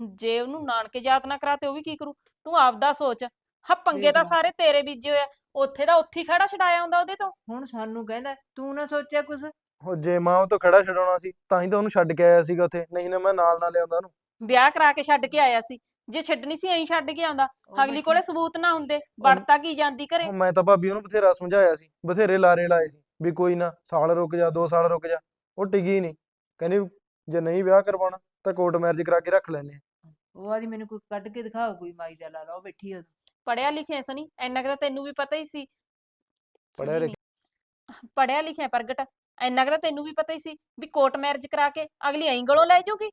ਜੇ ਉਹਨੂੰ ਨਾਨਕੇ ਜਾਤ ਨਾ ਕਰਾ ਤੇ ਉਹ ਵੀ ਕੀ ਕਰੂ? ਤੂੰ ਆਪਦਾ ਸੋਚ। ਹਾਂ ਪੰਗੇ ਤਾਂ। ਸਾਰੇ ਤੇਰੇ ਬੀਜੇ ਹੋਇਆ ਉੱਥੇ ਦਾ ਉੱਥੇ ਹੀ ਖੜਾ ਛਡਾਇਆ ਹੁੰਦਾ ਉਹਦੇ ਤੋਂ। ਹੁਣ ਸਾਨੂੰ ਕਹਿੰਦਾ ਤੂੰ ਨਾ ਸੋਚਿਆ ਕੁਛ? ਉਹ ਜੇ ਮਾਂ ਉਹ ਤੋਂ ਖੜਾ ਛਡਾਉਣਾ ਸੀ ਤਾਂ ਹੀ ਤਾਂ ਉਹਨੂੰ ਛੱਡ ਕੇ ਆਇਆ ਸੀਗਾ ਉੱਥੇ। ਨਹੀਂ ਨਾ ਮੈਂ ਨਾਲ ਨਾਲ ਲਿਆਉਂਦਾ ਉਹਨੂੰ। ਵਿਆਹ ਕਰਾ ਕੇ ਛੱਡ ਕੇ ਆਇਆ ਸੀ। ਜੇ ਛੱਡਣੀ ਸੀ ਐਂ ਛੱਡ ਕੇ ਆਉਂਦਾ। ਉਹ ਅਗਲੀ ਕੋਲੇ ਸਬੂਤ ਨਾ ਹੁੰਦੇ ਵੜਤਾ ਕੀ ਜਾਂਦੀ ਘਰੇ? ਉਹ ਮੈਂ ਤਾਂ ਭਾਬੀ ਉਹਨੂੰ ਬਥੇਰਾ ਸਮਝਾਇਆ ਸੀ ਬਥੇਰੇ ਲਾਰੇ ਲਾਏ ਸੀ ਵੀ ਕੋਈ ਨਾ ਸਾਲ ਰੁਕ ਜਾ 2 ਸਾਲ ਰੁਕ ਜਾ। ਉਹ ਟਿਕੀ ਨਹੀਂ। ਕਹਿੰਦੀ ਜੇ ਨਹੀਂ ਵਿਆਹ ਕਰਵਾਉਣਾ ਤਾਂ ਕੋਰਟ ਮੈਰਿਜ ਕਰਾ ਕੇ ਰੱਖ ਲੈਨੇ ਆ। ਉਹ ਆਦੀ ਮੈਨੂੰ ਕੋਈ ਕੱਢ ਕੇ ਦਿਖਾਓ ਕੋਈ ਮਾਈ ਦਾ ਲਾ ਲਾ ਉਹ ਬੈਠੀ ਆ ਪੜਿਆ ਲਿਖਿਆ ਸਨੀ ਇੰਨਾ ਕੁ ਤਾਂ ਤੈਨੂੰ ਵੀ ਪਤਾ ਹੀ ਸੀ। ਪੜ੍ਹਿਆ ਸੁਣੀ ਨੀ। ਪੜਿਆ ਲਿਖਿਆ ਪ੍ਰਗਟ ਇੰਨਾ ਕੁ ਤਾਂ ਤੈਨੂੰ ਵੀ ਪਤਾ ਹੀ ਸੀ ਵੀ ਕੋਰਟ ਮੈਰਿਜ ਕਰਾ ਕੇ ਅਗਲੀ ਐਂ ਗਲੋਂ ਲੈ ਜਾਊਗੀ।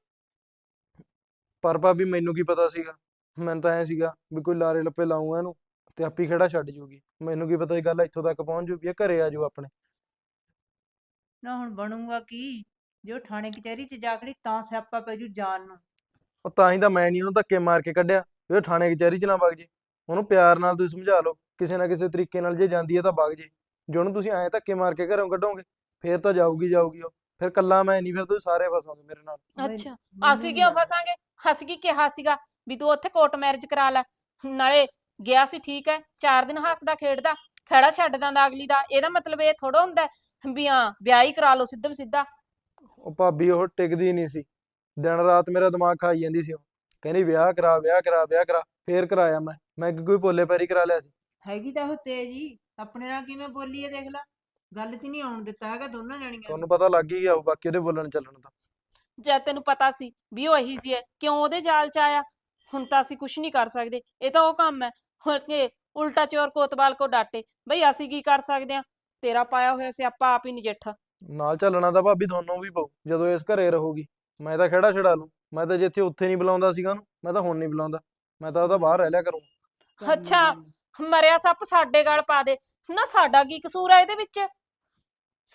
ਪਰ ਭਾਬੀ ਮੈਨੂੰ ਕੀ ਪਤਾ ਸੀਗਾ? ਮੈਨੂੰ ਤਾਂ ਐ ਸੀਗਾ ਵੀ ਕੋਈ ਲਾਰੇ ਲੱਪੇ ਲਾਊਂਗਾ ਇਹਨੂੰ ਤੇ ਆਪੀ ਖੜਾ ਛੱਡ ਜੂਗੀ। ਮੈਨੂੰ ਕੀ ਪਤਾ ਇਹ ਗੱਲ ਇੱਥੋਂ ਤੱਕ ਪਹੁੰਚ ਜੂਗੀ ਇਹ ਘਰੇ ਆ ਜਾਊ ਆਪਣੇ। ਨਾ ਹੁਣ ਬਣੂਗਾ ਕੀ? ਜੇ ਉਹ ਥਾਣੇ ਕਚਹਿਰੀ 'ਚ ਜਾ ਖੜੀ ਤਾਂ ਸਿਆਪਾ ਪੈ ਜੂ ਜਾਨ ਨੂੰ। ਉਹ ਤਾਂ ਹੀ ਤਾਂ ਮੈਂ ਨਹੀਂ ਉਹਨੂੰ ਧੱਕੇ ਮਾਰ ਕੇ ਕੱਢਿਆ ਵੀ ਉਹ ਥਾਣੇ ਕਚਹਿਰੀ 'ਚ ਨਾ ਵਗ ਜੇ। ਉਹਨੂੰ ਪਿਆਰ ਨਾਲ ਤੁਸੀਂ ਸਮਝਾ ਲਓ ਕਿਸੇ ਨਾ ਕਿਸੇ ਤਰੀਕੇ ਨਾਲ ਜੇ ਜਾਂਦੀ ਹੈ ਤਾਂ ਵਗ ਜੇ। ਜੇ ਉਹਨੂੰ ਤੁਸੀਂ ਐਂ ਧੱਕੇ ਮਾਰ ਕੇ ਘਰੋਂ ਕੱਢੋਗੇ ਫੇਰ ਤਾਂ ਜਾਊਗੀ ਜਾਊਗੀ ਉਹ। ਫਿਰ ਕੱਲਾ ਮੈਂ ਨਹੀਂ ਫਿਰ ਤੁਸੀਂ ਸਾਰੇ ਫਸੋਗੇ ਮੇਰੇ ਨਾਲ। ਅੱਛਾ ਅਸੀਂ ਕਿਉਂ। ਫਸਾਂਗੇ? ਹੱਸ ਕੀ ਕਿਹਾ ਸੀਗਾ ਵੀ ਤੂੰ ਉੱਥੇ ਕੋਰਟ ਮੈਰਿਜ ਕਰਾ ਲੈ। ਨਾਲੇ ਗਿਆ ਸੀ ਠੀਕ ਹੈ ਚਾਰ ਦਿਨ ਹੱਸਦਾ ਖੇਡਦਾ ਖੜਾ ਛੱਡ ਦਿੰਦਾ ਅਗਲੀ ਦਾ। ਇਹਦਾ ਮਤਲਬ ਇਹ ਥੋੜਾ ਹੁੰਦਾ ਹੈ ਵੀ ਹਾਂ ਵਿਆਹ ਹੀ ਕਰਾ ਲਓ ਸਿੱਧਮ ਸਿੱਧਾ। ਉਹ ਭਾਬੀ ਉਹ ਟਿਕਦੀ ਨਹੀਂ ਸੀ। ਦਿਨ ਰਾਤ ਮੇਰਾ ਦਿਮਾਗ ਖਾਈ ਜਾਂਦੀ ਸੀ ਉਹ। ਕਹਿੰਦੀ ਵਿਆਹ ਕਰਾ ਵਿਆਹ ਕਰਾ ਵਿਆਹ ਕਰਾ। ਫੇਰ ਕਰਾਇਆ ਮੈਂ ਮੈਂ ਕਿ ਕੋਈ ਭੋਲੇ ਪੈਰੀ ਕਰਾ ਲਿਆ ਸੀ। ਹੈਗੀ ਤਾਂ ਉਹ ਤੇਜ ਹੀ ਆਪਣੇ ਨਾਲ ਕਿਵੇਂ ਬੋਲੀ ਹੈ ਦੇਖ ਲੈ ਗੱਲ 'ਚ ਨਹੀਂ ਆਉਣ ਦਿੱਤਾ ਹੈਗਾ ਦੋਨਾਂ ਜਣੀਆਂ ਨੂੰ। ਤੁਹਾਨੂੰ ਪਤਾ ਲੱਗ ਹੀ ਗਿਆ ਉਹ ਬਾਕੀ ਉਹਦੇ ਬੋਲਣ ਚੱਲਣ ਦਾ। ਜਦ ਤੈਨੂੰ ਪਤਾ ਸੀ ਵੀ ਉਹ ਇਹੀ ਜੀ ਹੈ ਕਿਉਂ ਉਹਦੇ ਜਾਲ ਚ ਆਇਆ? ਹੁਣ ਤਾਂ ਅਸੀਂ ਕੁਝ ਨਹੀਂ ਕਰ ਸਕਦੇ ਇਹ ਤਾਂ ਉਹ ਕੰਮ ਹੈ। ਹੁਣ ਕਿ ਉਲਟਾ ਚੋਰ ਕੋਤਵਾਲ ਕੋ ਡਾਟੇ ਬਈ ਅਸੀਂ ਕੀ ਕਰ ਸਕਦੇ ਆ ਤੇਰਾ ਪਾਇਆ ਹੋਇਆ ਸਿਆਪਾ ਆਪ ਹੀ ਨਜਿੱਠ। ਨਾਲ ਚੱਲਣਾ ਤਾਂ ਭਾਬੀ ਤੁਹਾਨੂੰ ਵੀ ਪਊ ਜਦੋਂ ਇਸ ਘਰੇ ਰਹੂਗੀ। ਮੈਂ ਤਾਂ ਖੜਾ ਛਡਾ ਲੂੰ ਮੈਂ ਤਾਂ ਜਿੱਥੇ ਉੱਥੇ ਨਹੀਂ ਬੁਲਾਉਂਦਾ ਸੀਗਾ ਉਹਨੂੰ ਮੈਂ ਤਾਂ ਹੁਣ ਨਹੀਂ ਬੁਲਾਉਂਦਾ। ਮੈਂ ਤਾਂ ਉਹਦਾ ਬਾਹਰ ਰਹਿ ਲਿਆ ਕਰੂੰ। ਅੱਛਾ। ਮਰਿਆ ਸੱਪ ਸਾਡੇ ਗਲ ਪਾ ਦੇ। ਨਾ ਸਾਡਾ ਕੀ ਕਸੂਰ ਆ ਇਹਦੇ ਵਿੱਚ?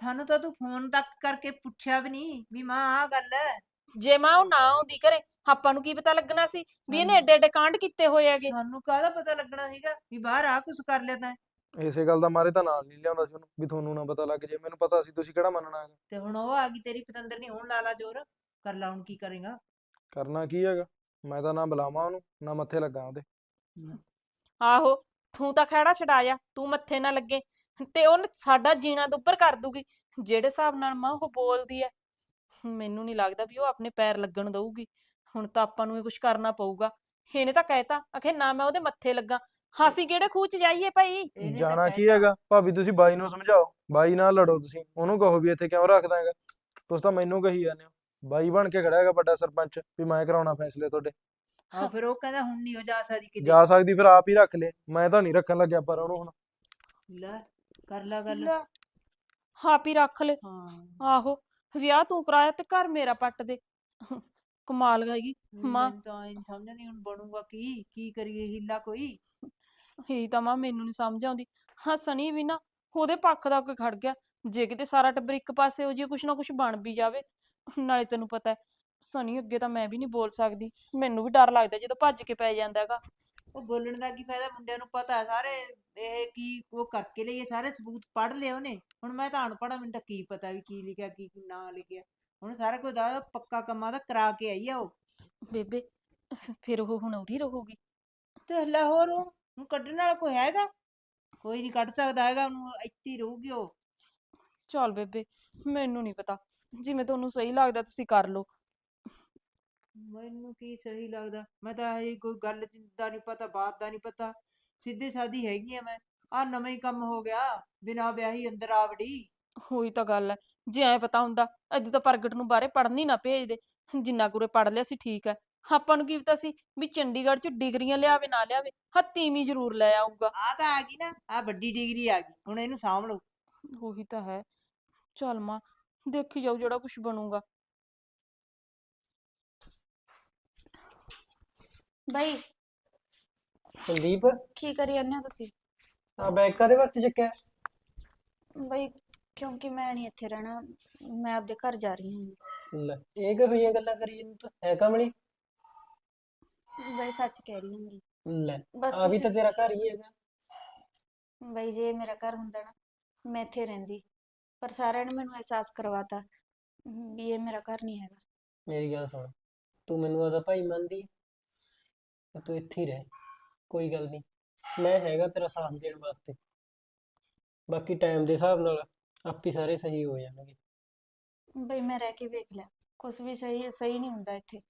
ਸਾਨੂੰ ਤਾਂ ਤੂੰ ਫੋਨ ਤੱਕ ਕਰਕੇ ਪੁੱਛਿਆ ਵੀ ਨਹੀਂ ਵੀ ਮਾਂ ਆ ਗੱਲ ਹੈ ਜੇ ਮਾਂ ਉਹ ਨਾ ਆਉਂਦੀ ਘਰੇ ਆਪਾਂ ਨੂੰ ਕੀ ਪਤਾ ਲੱਗਣਾ ਸੀ ਵੀ ਇਹਨੇ। ਏਡੇ ਏਡੇ ਕਾਂਡ ਕੀਤੇ ਹੋਏ ਹੈਗੇ? ਸਾਨੂੰ ਕਾਹਦਾ ਪਤਾ ਲੱਗਣਾ ਸੀਗਾ ਵੀ ਬਾਹਰ ਆ ਕੁਛ ਕਰ ਲਿਆ ਤੈਂ। ਇਸੇ ਗੱਲ ਦਾ ਮਾਰੇ ਤਾਂ ਨਾਲ ਨਹੀਂ ਲਿਆਉਂਦਾ ਸੀ ਉਹਨੂੰ ਵੀ ਤੁਹਾਨੂੰ ਨਾ ਪਤਾ ਲੱਗ ਜੇ ਮੈਨੂੰ ਪਤਾ ਸੀ ਤੁਸੀਂ ਕਿਹੜਾ ਮੰਨਣਾ ਹੈਗਾ? ਤੇ ਹੁਣ ਉਹ ਆ ਗਈ ਤੇਰੀ ਪਤੰਦਰ ਨਹੀਂ ਹੁਣ ਲਾ ਲਾ ਜ਼ੋਰ। ਕਰ ਲਾ ਹੁਣ ਕੀ ਕਰੇਗਾ? ਕਰਨਾ ਕੀ ਹੈਗਾ? ਮੈਂ ਤਾਂ ਨਾ ਬੁਲਾਵਾਂ ਉਹਨੂੰ ਨਾ ਮੱਥੇ ਲੱਗਾ ਉਹਦੇ। ਆਹੋ ਤੂੰ ਤਾਂ ਖਹਿੜਾ ਛਡਾਇਆ ਤੂੰ ਮੱਥੇ ਨਾ ਲੱਗੇ ਤੇ ਉਹ ਸਾਡਾ ਜੀਣਾ ਦੁੱਬਰ ਕਰ ਦੂਗੀ ਜਿਹੜੇ ਹਿਸਾਬ ਨਾਲ ਮਾਂ ਉਹ ਬੋਲਦੀ ਐ। ਮੈਨੂੰ ਨਹੀਂ ਲੱਗਦਾ ਵੀ ਉਹ ਆਪਣੇ ਪੈਰ ਲੱਗਣ ਦਊਗੀ ਹੁਣ ਤਾਂ ਆਪਾਂ ਨੂੰ ਇਹ ਕੁਝ ਕਰਨਾ ਪਊਗਾ। ਇਹਨੇ ਤਾਂ ਕਹਿਤਾ ਆਖੇ ਨਾ ਮੈਂ ਉਹਦੇ ਮੱਥੇ ਲੱਗਾ ਹਾਸੀ ਕਿਹੜੇ ਖੂਹ ਚ ਜਾਈਏ ਭਾਈ? ਇਹਨੇ ਤਾਂ ਜਾਣਾ ਕੀ ਕਹਿਤਾ। ਹੈਗਾ? ਭਾਬੀ ਤੁਸੀਂ ਬਾਈ ਨੂੰ ਸਮਝਾਓ ਬਾਈ ਨਾਲ ਲੜੋ ਤੁਸੀਂ ਉਹਨੂੰ ਕਹੋ ਵੀ ਇੱਥੇ ਕਿਉਂ ਰੱਖਦਾ ਹੈਗਾ? ਤੁਸੀਂ ਤਾਂ ਮੈਨੂੰ ਕਹੀ ਜਾਂਦੇ ਹੋ। ਬਾਈ ਬਣ ਕੇ ਖੜਾ ਹੈਗਾ ਵੱਡਾ ਸਰਪੰਚ ਵੀ ਮੈਂ ਕਰਾਉਣਾ ਫੈਸਲੇ ਤੁਹਾਡੇ। ਹਾਂ ਫਿਰ ਉਹ ਕਹਿੰਦਾ ਹੁਣ ਨਹੀਂ ਹੋ ਜਾ ਸਕਦੀ ਕਿਤੇ। ਜਾ ਸਕਦੀ ਫਿਰ ਆਪ ਹੀ ਰੱਖ ਲੈ। ਮੈਂ ਤਾਂ ਨਹੀਂ ਰੱਖਣ ਲੱਗਿਆ ਪਰ ਉਹਨੂੰ ਹੁਣ। ਲੈ ਕਰ ਲਾ ਗੱਲ। ਲੈ, ਆਪ ਹੀ ਰੱਖ ਲੈ। ਹਾਂ। ਆਹੋ ਵਿਆਹ ਤੂੰ ਕਰਾਇਆ ਤੇ ਘਰ ਮੇਰਾ ਪੱਟ ਦੇ। ਕਮਾਲ ਗਈ ਮਾਂ। ਤਾਂ ਇਹ ਨੀ ਸਮਝ ਨਹੀਂ ਹੁਣ ਬਣੂਗਾ ਕੀ ਕੀ ਕਰੀਏ ਹੀਲਾ ਕੋਈ। ਹੀ ਤਾਂ ਮਾਂ ਮੈਨੂੰ ਨਹੀਂ ਸਮਝ ਆਉਂਦੀ। ਹਾਂ ਸਣੀ ਵੀ ਨਾ ਉਹਦੇ ਪੱਖ ਦਾ ਹੋ ਕੇ ਖੜ ਗਿਆ। ਜੇ ਕਿਤੇ ਸਾਰਾ ਟੱਬਰ ਇੱਕ ਪਾਸੇ ਹੋ ਜੇ ਕੁਛ ਨਾ ਕੁਛ ਬਣ ਵੀ ਜਾਵੇ। ਨਾਲੇ ਤੈਨੂੰ ਪਤਾ ਹੈ ਸਣੀ ਅੱਗੇ ਤਾਂ ਮੈਂ ਵੀ ਨਹੀਂ ਬੋਲ ਸਕਦੀ। ਮੈਨੂੰ ਵੀ ਡਰ ਲੱਗਦਾ ਜਦੋਂ ਭੱਜ ਕੇ ਪੈ ਜਾਂਦਾ ਹੈਗਾ। ਉਹ ਬੋਲਣ ਦਾ ਕੀ ਫਾਇਦਾ ਮੁੰਡਿਆਂ ਨੂੰ ਪਤਾ ਹੈ ਸਾਰੇ ਇਹ ਕੀ ਉਹ ਕਰਕੇ ਲਈਏ ਸਾਰੇ ਸਬੂਤ ਪੜ੍ਹ ਲਏ ਉਹਨੇ। ਹੁਣ ਮੈਂ ਤਾਂ ਅਨਪੜ੍ਹ ਹਾਂ, ਮੈਨੂੰ ਤਾਂ ਕੀ ਪਤਾ ਵੀ ਕੀ ਲਿਖਿਆ ਕੀ ਕੀ ਨਾ ਲਿਖਿਆ। ਹੁਣ ਸਾਰਾ ਕੁਝ ਦਾ ਪੱਕਾ ਕੰਮਾਂ ਦਾ ਕਰਾ ਕੇ ਆਈ ਆ ਉਹ। ਬੇਬੇ ਫਿਰ ਉਹ ਹੁਣ ਉਰੀ ਰਹੂਗੀ। ਤੇ ਲਾਹੌਰ ਹੁਣ ਕੱਢਣ ਵਾਲਾ ਕੋਈ ਹੈਗਾ ਕੋਈ ਨਹੀਂ ਕੱਢ ਸਕਦਾ ਹੈਗਾ ਉਹਨੂੰ ਇੱਥੇ ਹੀ ਰਹੂਗੀ ਉਹ। ਚੱਲ ਬੇਬੇ ਮੈਨੂੰ ਨਹੀਂ ਪਤਾ। ਜਿਵੇਂ ਤੁਹਾਨੂੰ ਸਹੀ ਲੱਗਦਾ ਤੁਸੀਂ ਕਰ ਲਓ। ਮੈਨੂੰ ਕੀ ਸਹੀ ਲੱਗਦਾ? ਮੈਂ ਤਾਂ ਇਹ ਕੋਈ ਗੱਲ ਦਾ ਨਹੀਂ ਪਤਾ ਬਾਤ ਦਾ ਨਹੀਂ ਪਤਾ। ਸਿੱਧੀ ਸਾਦੀ ਹੈਗੀ ਆ ਮੈਂ। ਆ ਨਵਾਂ ਹੀ ਕੰਮ ਹੋ ਗਿਆ। ਬਿਨਾਂ ਵਿਆਹੀ ਅੰਦਰ ਆਵੜੀ। ਹੋਈ ਤਾਂ ਗੱਲ ਹੈ। ਜੇ ਐ ਪਤਾ ਹੁੰਦਾ ਅੱਜ ਤਾਂ ਪ੍ਰਗਟ ਨੂੰ ਬਾਹਰੇ ਪੜ੍ਹਨ ਹੀ ਨਾ ਭੇਜਦੇ। ਜਿੰਨਾ ਕੁਰੇ ਪੜ੍ਹ ਲਿਆ ਸੀ ਠੀਕ ਹੈ। ਆਪਾਂ ਨੂੰ ਕੀ ਪਤਾ ਸੀ ਵੀ ਚੰਡੀਗੜ੍ਹ ਚ ਡਿਗਰੀਆਂ ਲਿਆਵੇ ਨਾ ਲਿਆਵੇ। ਹੱਤੀਵੀਂ ਜ਼ਰੂਰ ਲੈ ਆਊਗਾ। ਆ ਤਾਂ ਆ ਗਈ ਨਾ ਆ ਵੱਡੀ ਡਿਗਰੀ ਆ ਗਈ। ਹੁਣ ਇਹਨੂੰ ਸਾਂਭ ਲਓ ਉਹੀ ਤਾਂ ਹੈ। ਚੱਲ ਮਾਂ ਦੇਖੀ ਜਾਊ ਜਿਹੜਾ ਕੁਝ ਬਣੂਗਾ। ਬਈ ਸੰਦੀਪ? ਕੀ ਕਰੀ ਜਾਂਦੇ ਹੋ ਤੁਸੀਂ? ਆ ਬੈਗ ਕਾਦੇ ਵਾਸਤੇ ਚੱਕਿਆ? ਬਈ ਕਿਉਂਕਿ ਮੈਂ ਨਹੀਂ ਇੱਥੇ ਰਹਿਣਾ ਮੈਂ ਆਪਦੇ ਘਰ ਜਾ ਰਹੀ ਹਾਂ। ਲੈ ਇਹ ਕਿਹੋ ਜਿਹੀਆਂ ਗੱਲਾਂ ਕਰੀ ਜਾਂਦੀ ਤੂੰ? ਹੈ ਕਮਲੀ? ਬਈ ਸੱਚ ਕਹਿ ਰਹੀ ਹਾਂ ਲੈ ਬਸ ਆ ਵੀ ਤਾਂ ਤੁਸੀਂ ਤੇਰਾ ਘਰ ਹੀ ਹੈਗਾ। ਬਈ ਜੇ ਇਹ ਮੇਰਾ ਘਰ ਹੁੰਦਾ ਨਾ ਮੈਂ ਇੱਥੇ ਰਹਿੰਦੀ। ਪਰ ਸਾਰਿਆਂ ਨੇ ਮੈਨੂੰ ਅਹਿਸਾਸ ਕਰਵਾਤਾ ਵੀ ਇਹ ਮੇਰਾ ਘਰ ਨਹੀਂ ਹੈਗਾ। ਮੇਰੀ ਗੱਲ ਸੁਣ ਤੂੰ ਮੈਨੂੰ ਆਦਾ ਭਾਈ ਮੰਨਦੀ ਤਾਂ ਤੂੰ ਇੱਥੇ ਹੀ ਰਹਿ ਕੋਈ ਗੱਲ ਨਹੀਂ ਮੈਂ ਹੈਗਾ ਤੇਰਾ ਸਾਥ ਦੇਣ ਵਾਸਤੇ। ਬਾਕੀ ਟਾਈਮ ਦੇ ਹਿਸਾਬ ਨਾਲ ਆਪੇ ਸਾਰੇ ਸਹੀ ਹੋ ਜਾਣਗੇ। ਬਈ ਮੈਂ ਰਹਿ ਕੇ ਵੇਖ ਲਿਆ ਕੁਝ ਵੀ ਸਹੀ ਸਹੀ ਨਹੀਂ ਹੁੰਦਾ ਇੱਥੇ।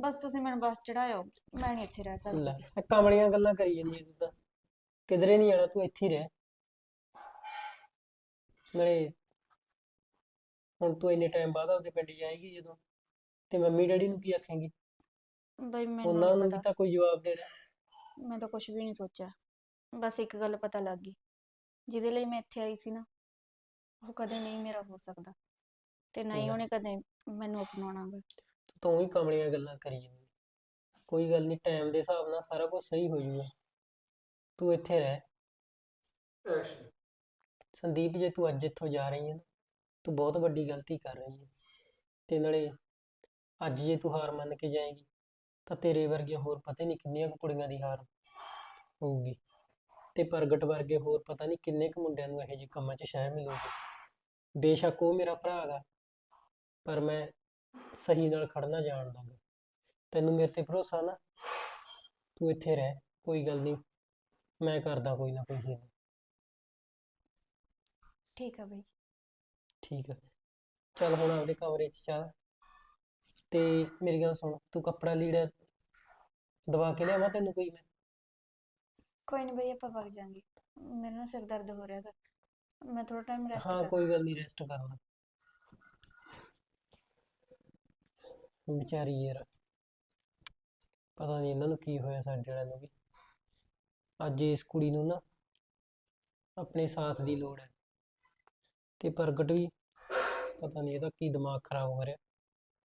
ਬਸ ਤੁਸੀਂ ਮੈਨੂੰ ਬੱਸ ਚੜਾਇਓ ਮੈਂ ਨਹੀਂ ਇੱਥੇ ਰਹਿ ਸਕਦੀ। ਲੈ ਇਹ ਕਮਲੀਆਂ ਗੱਲਾਂ ਕਰੀ ਜਾਂਦੀ ਹੈ ਤੂੰ ਤਾਂ। ਕਿਧਰੇ ਨਹੀਂ ਜਾਣਾ ਤੂੰ ਇੱਥੇ ਹੀ ਰਹਿ। ਨਾਲੇ ਹੁਣ ਤੂੰ ਇੰਨੇ ਟਾਈਮ ਬਾਅਦ ਆਪਦੇ ਪਿੰਡ ਜਾਏਗੀ ਜਦੋਂ ਤੇ ਮੰਮੀ ਡੈਡੀ ਨੂੰ ਕੀ ਆਖੇਂਗੀ? ਬਈ ਮੈਨੂੰ ਉਹਨਾਂ ਨੂੰ ਵੀ ਪਤਾ। ਤਾਂ ਕੋਈ ਜਵਾਬ ਦੇਣਾ ਮੈਂ ਤਾਂ ਕੁਝ ਵੀ ਨਹੀਂ ਸੋਚਿਆ। ਬਸ ਇੱਕ ਗੱਲ ਪਤਾ ਲੱਗ ਗਈ। ਜਿਹਦੇ ਲਈ ਮੈਂ ਇੱਥੇ ਆਈ ਸੀ ਨਾ ਉਹ ਕਦੇ ਨਹੀਂ ਮੇਰਾ ਹੋ ਸਕਦਾ। ਤੇ ਨਾ ਹੀ। ਉਹਨੇ ਕਦੇ ਮੈਨੂੰ ਅਪਣਾਉਣਾ ਗਾ ਤੂੰ ਤਾਂ ਹੀ ਕਮਲੀਆਂ ਗੱਲਾਂ ਕਰੀ ਜਾਂਦੀ। ਹੈ। ਕੋਈ ਗੱਲ ਨਹੀਂ ਟਾਈਮ ਦੇ ਹਿਸਾਬ ਨਾਲ ਸਾਰਾ ਕੁਝ ਸਹੀ ਹੋ ਜਾਊਗਾ ਤੂੰ ਇੱਥੇ ਰਹਿ। ਸੰਦੀਪ ਜੇ ਤੂੰ ਅੱਜ ਇੱਥੋਂ ਜਾ ਰਹੀ ਹੈ ਨਾ ਤੂੰ ਬਹੁਤ ਵੱਡੀ ਗਲਤੀ ਕਰ ਰਹੀ ਹੈ। ਤੇ ਨਾਲੇ ਅੱਜ ਜੇ ਤੂੰ ਹਾਰ ਮੰਨ ਕੇ ਜਾਏਗੀ, ਤਾਂ ਤੇਰੇ ਵਰਗੀਆਂ ਹੋਰ ਪਤਾ ਨਹੀਂ ਕਿੰਨੀਆਂ ਕੁ ਕੁੜੀਆਂ ਦੀ ਹਾਰ ਹੋਊਗੀ। ਤੇ ਪ੍ਰਗਟ ਵਰਗੇ ਹੋਰ ਪਤਾ ਨਹੀਂ ਕਿੰਨੇ ਕੁ ਮੁੰਡਿਆਂ ਨੂੰ ਇਹੋ ਜਿਹੇ ਕੰਮਾਂ 'ਚ ਸ਼ਹਿ ਮਿਲੂਗੀ। ਬੇਸ਼ੱਕ ਉਹ ਮੇਰਾ ਭਰਾ ਹੈਗਾ ਪਰ ਮੈਂ ਸਹੀ ਨਾਲ ਖੜਨਾ ਜਾਣਦਾ ਗਾ ਤੈਨੂੰ ਮੇਰੇ ਤੇ ਭਰੋਸਾ ਨਾ? ਤੂੰ ਇੱਥੇ ਰਹਿ, ਕੋਈ ਗੱਲ ਨਹੀਂ, ਮੈਂ ਕਰਦਾ ਕੋਈ ਨਾ ਕੋਈ ਹੀਲਾ। ਠੀਕ ਆ ਬਈ। ਠੀਕ ਹੈ ਚੱਲ ਹੁਣ ਆਪਦੇ ਕਮਰੇ 'ਚ ਚੱਲ। ਤੇ ਮੇਰੀ ਗੱਲ ਸੁਣ ਤੂੰ ਕੱਪੜਾ ਲੀੜਾ ਦਵਾ ਕੇ ਲਿਆਵਾਂ ਤੈਨੂੰ ਕੋਈ ਮੈਂ? ਕੋਈ ਨਹੀਂ ਬਈ ਆਪਾਂ ਵਗ ਜਾਾਂਗੇ। ਮੇਰਾ ਨਾ ਸਿਰ ਦਰਦ ਹੋ ਰਿਹਾ ਹੈਗਾ ਮੈਂ ਥੋੜਾ ਟਾਈਮ ਰੈਸਟ ਹਾਂ ਕਰ ਕੋਈ ਗੱਲ ਨਹੀਂ ਰੈਸਟ ਕਰ ਲੈ। ਵਿਚਾਰੀ ਯਾਰ ਪਤਾ ਨਹੀਂ ਇਹਨਾਂ ਨੂੰ ਕੀ ਹੋਇਆ ਸਾਡੇ ਵਾਲਿਆਂ ਨੂੰ ਵੀ। ਅੱਜ ਇਸ ਕੁੜੀ ਨੂੰ ਨਾ ਆਪਣੇ ਸਾਥ ਦੀ ਲੋੜ ਹੈ ਤੇ ਪ੍ਰਗਟ ਵੀ। ਪਤਾ ਨਹੀਂ ਇਹਦਾ ਕੀ ਦਿਮਾਗ ਖਰਾਬ ਹੋ ਰਿਹਾ।